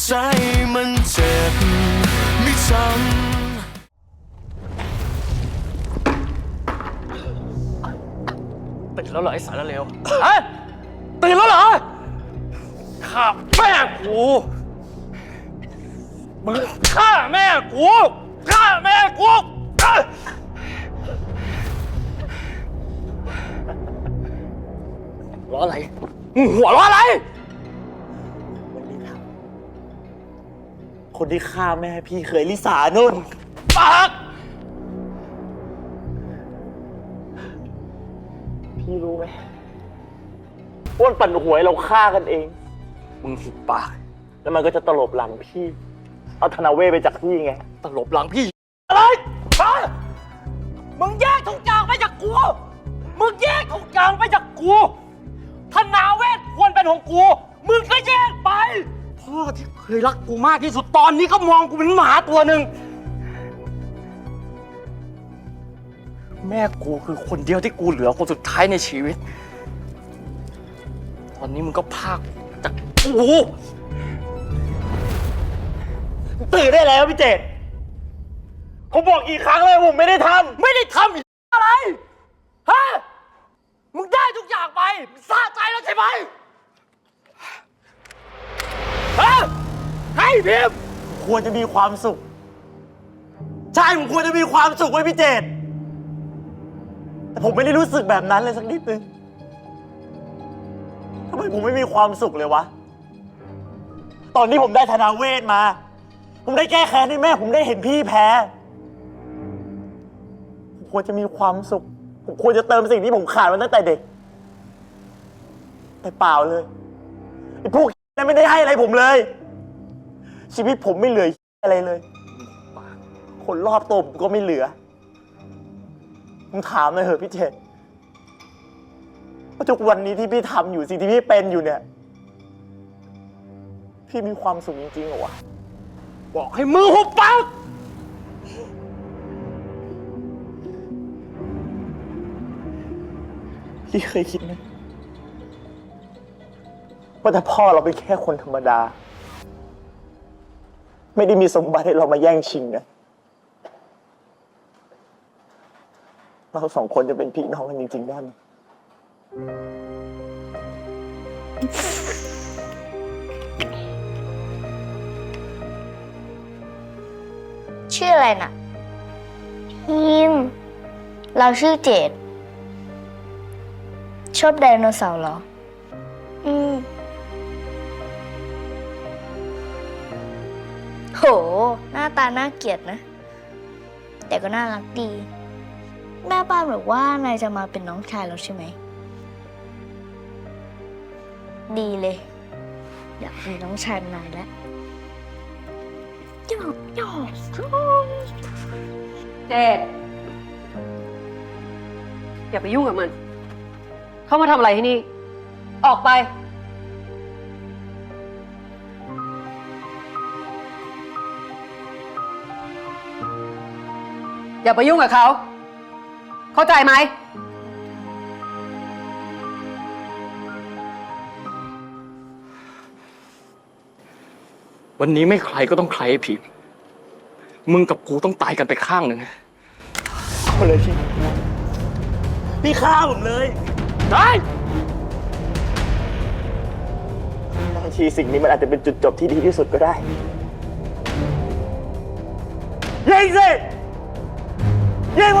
ใจมันเจ็บไม่จำตื่นแล้วเหรอไอ้สารเลวฮะตื่นแล้วเหรอข้าแม่กูมึงฆ่าแม่กูฆ่าแม่กูเอ้ยหัวเราะอะไรมึงหัวเราะอะไร คนที่ฆ่าแม่พี่เคยลิสานุ่นปากพี่รู้ไหมอ้วนปั่นหวยเราฆ่ากันเอง มึงหุบปาก แล้วมันก็จะตลบหลังพี่ เอาธนาเวทไปจากพี่ไง ตลบหลังพี่ อะไรฮะมึงแยกทุกอย่างไปจากกู มึงแยกทุกอย่างไปจากกูธนาเวทควรเป็นของกู ยรักกูมากที่สุดตอนนี้ก็มองกูเป็นหมาตัวหนึ่ง แม่กูคือคนเดียวที่กูเหลือคนสุดท้ายในชีวิต ตอนนี้มึงก็พากจากกูตื่นได้แล้วพี่เจตผมบอกอีกครั้งเลยผมไม่ได้ทไม่ได้ทำอีอะไร ฮะ มึงได้ทุกอย่างไปมึงสะใจแล้วใช่ไหมฮะ ให้พิมควรจะมีความสุข ใช่ผมควรจะมีความสุขไว้พี่เจตแต่ผมไม่ได้รู้สึกแบบนั้นเลยสักนิดนึงทำไมผมไม่มีความสุขเลยวะ ตอนนี้ผมได้ธนาเวทมา ผมได้แก้แค้นให้แม่ ผมได้เห็นพี่แพ้ ผมควรจะมีความสุข ผมควรจะเติมสิ่งที่ผมขาดมาตั้งแต่เด็ก แต่เปล่าเลยไอ้พวกนั้นไม่ได้ให้อะไรผมเลย ชีวิตผมไม่เหลืออะไรเลย คนรอบตัวผมก็ไม่เหลือผมถามเลยเหอะพี่เจษว่าทุกวันนี้ที่พี่ทำอยู่สิ่งที่พี่เป็นอยู่เนี่ย พี่มีความสุขจริงๆเหรอวะ บอกให้มือหุบปากพี่เคยคิดไหมว่าถ้าพ่อเราเป็นแค่คนธรรมดา ไม่ได้มีสมบัติให้เรามาแย่งชิงนะเราสองคนจะเป็นพี่น้องกันจริงๆได้ไหมชื่ออะไรน่ะทีมเราชื่อเจดชอบไดโนเสาร์เหรออื โห หน้าตาน่าเกลียดนะ แต่ก็น่ารักดี แม่บ้านบอกว่านายจะมาเป็นน้องชายเราใช่ไหม ดีเลย อยากมีน้องชายนานแล้วหยอกหยอกเจดอย่าไปยุ่งกับมัน เข้ามาทำอะไรที่นี่ ออกไป อย่าไปยุ่งกับเขา เข้าใจไหม วันนี้ไม่ใครก็ต้องใครให้พิมพ์มึงกับกูต้องตายกันไปข้างหนึ่งเอาเลยพี่พี่ฆ่าผมเลยได้บางทีสิ่งนี้มันอาจจะเป็นจุดจบที่ดีที่สุดก็ได้ยิงสิ ยิงผ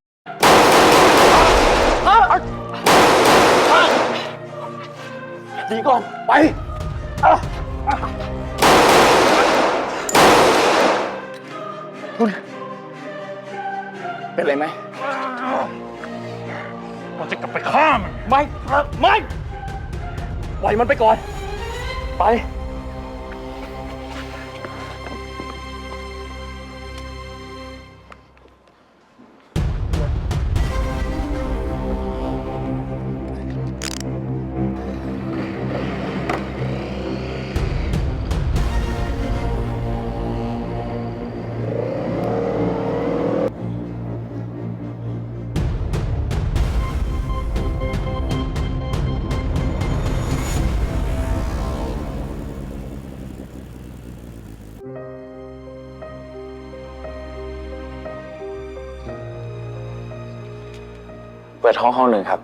ปดีก่อน ไปเป็นไรไหมเราจะกลับไปฆ่ามัน ไม่ ไม่ ปล่อยมันไปก่อน ไป ปิดห้องห้องหนึ่งครับ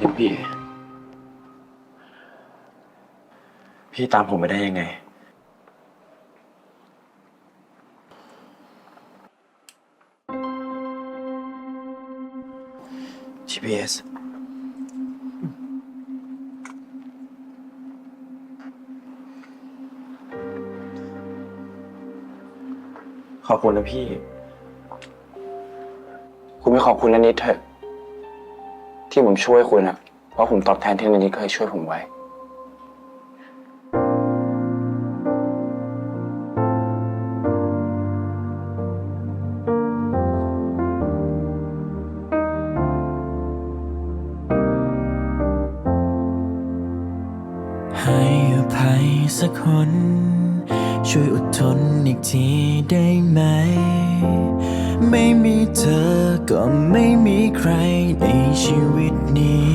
พี่พี่ พี่ตามผมไปได้ยังไง GPS ขอบคุณนะพี่ คุณไม่ขอบคุณนันนิดเถอะ ที่ผมช่วยคุณอะเพราะผมตอบแทนที่นันนิดเคยช่วยผมไว้ ไม่มีเธอ ก็ไม่มีใครในชีวิตนี้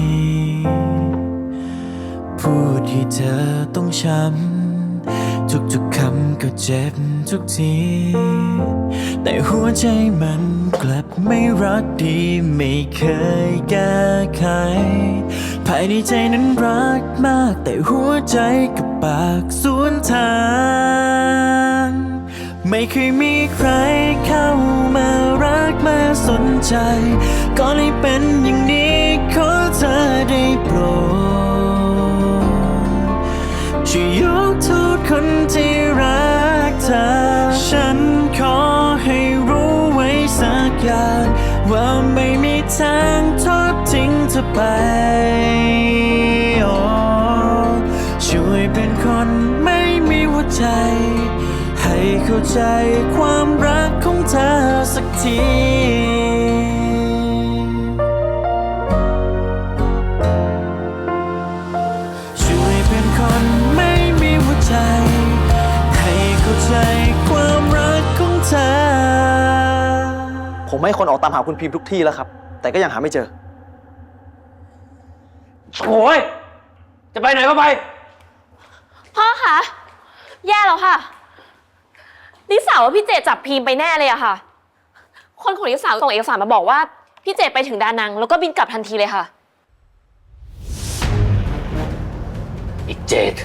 พูดให้เธอต้องช้ำทุกๆคำก็เจ็บทุกที แต่หัวใจมันกลับไม่รักดีไม่เคยแก้ไข ภายในใจนั้นรักมาก แต่หัวใจกับปากสวนทาง ไม่เคยมีใครเข้ามารักมาสนใจ ก็เลยเป็นอย่างนี้ขอเธอได้โปรดช่วยยกโทษคนที่รักเธอ ฉันขอให้รู้ไว้สักอย่างว่าไม่มีทางทอดทิ้งเธอไปช่วยเป็นคนไม่มีหัวใจ ให้เข้าใจความรักของเธอสักทีช่วยเป็นคนไม่มีหัวใจ ให้เข้าใจความรักของเธอ ผมให้คนออกตามหาคุณพิมพ์ทุกที่แล้วครับ แต่ก็ยังหาไม่เจอ โอ้ย จะไปไหนก็ไป พ่อคะ แย่แล้วค่ะ นิสาว่าพี่เจจับพีมไปแน่เลยอะค่ะ คนของนิสาส่งเอกสารมาบอกว่า พี่เจไปถึงดานัง แล้วก็บินกลับทันทีเลยค่ะ อีกเจด